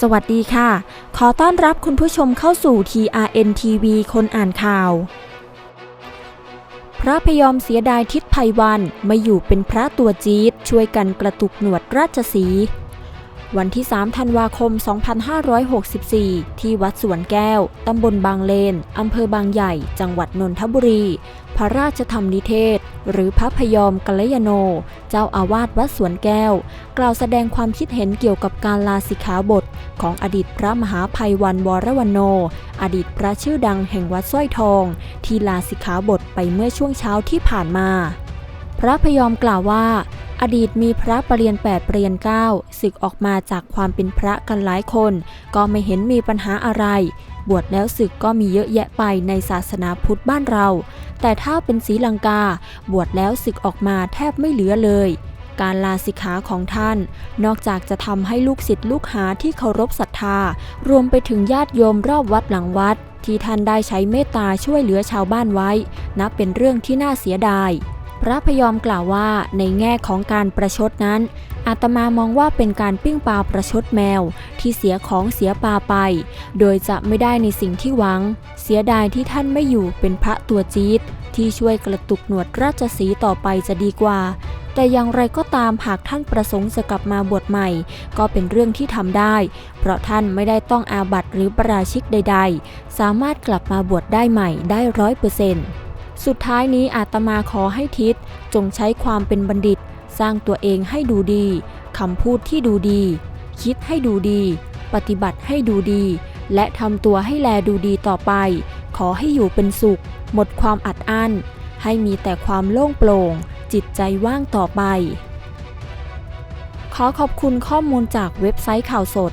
สวัสดีค่ะ ขอต้อนรับคุณผู้ชมเข้าสู่ TRN TV คนอ่านข่าว พระพยอมเสียดายทิศภัยวันไม่อยู่เป็นพระตัวจี๊ดช่วยกันกระตุกหนวดราชสี วันที่ 3 ธันวาคม 2564 ที่วัดสวนแก้ว ตำบลบางเลน อำเภอบางใหญ่ จังหวัดนนทบุรี พระราชธรรมนิเทศ หรือพระพยอมกัลยาโน เจ้าอาวาสวัดสวนแก้ว กล่าวแสดงความคิดเห็นเกี่ยวกับการลาสิกขาบท ของอดีตพระมหาภัยวันวรวันโน อดีตพระชื่อดังแห่งวัดสร้อยทอง ที่ลาสิกขาบทไปเมื่อช่วงเช้าที่ผ่านมา พระพยอมกล่าวว่า อดีตมีพระประเรียน 8 ประเรียน 9 ศึกออกมาจากความเป็นพระกันหลายคน ก็ไม่เห็นมีปัญหาอะไร บวชแล้วศึกก็มีเยอะแยะไปในศาสนาพุทธบ้านเรา แต่ถ้าเป็นศรีลังกา บวชแล้วศึกออกมาแทบไม่เหลือเลย การลาสิกขาของท่าน นอกจากจะทำให้ลูกศิษย์ลูกหาที่เคารพศรัทธา รวมไปถึงญาติโยมรอบวัดหลังวัด ที่ท่านได้ใช้เมตตาช่วยเหลือชาวบ้านไว้ นับเป็นเรื่องที่น่าเสียดาย พระพยอมกล่าวว่าในแง่ของการประชดนั้น อาตมามองว่าเป็นการปิ้งปลาประชดแมว ที่เสียของเสียปลาไป โดยจะไม่ได้ในสิ่งที่หวัง เสียดายที่ท่านไม่อยู่เป็นพระตัวจี๊ดที่ช่วยกระตุกหนวดราชสีต่อไปจะดีกว่า แต่อย่างไรก็ตามหากท่านประสงค์จะกลับมาบวชใหม่ ก็เป็นเรื่องที่ทำได้ เพราะท่านไม่ได้ต้องอาบัตหรือประราชิกใด ๆ สามารถกลับมาบวชได้ใหม่ได้ร้อยเปอร์เซ็นต์ สุดท้ายนี้อาตมาขอให้ทิศจงใช้ความเป็นบัณฑิต สร้างตัวเองให้ดูดีคำพูดที่ดูดี คิดให้ดูดี ปฏิบัติให้ดูดี และทำตัวให้แลดูดีต่อไป ขอให้อยู่เป็นสุข หมดความอัดอั้น ให้มีแต่ความโล่งโปร่ง จิตใจว่างต่อไป ขอขอบคุณข้อมูลจากเว็บไซต์ข่าวสด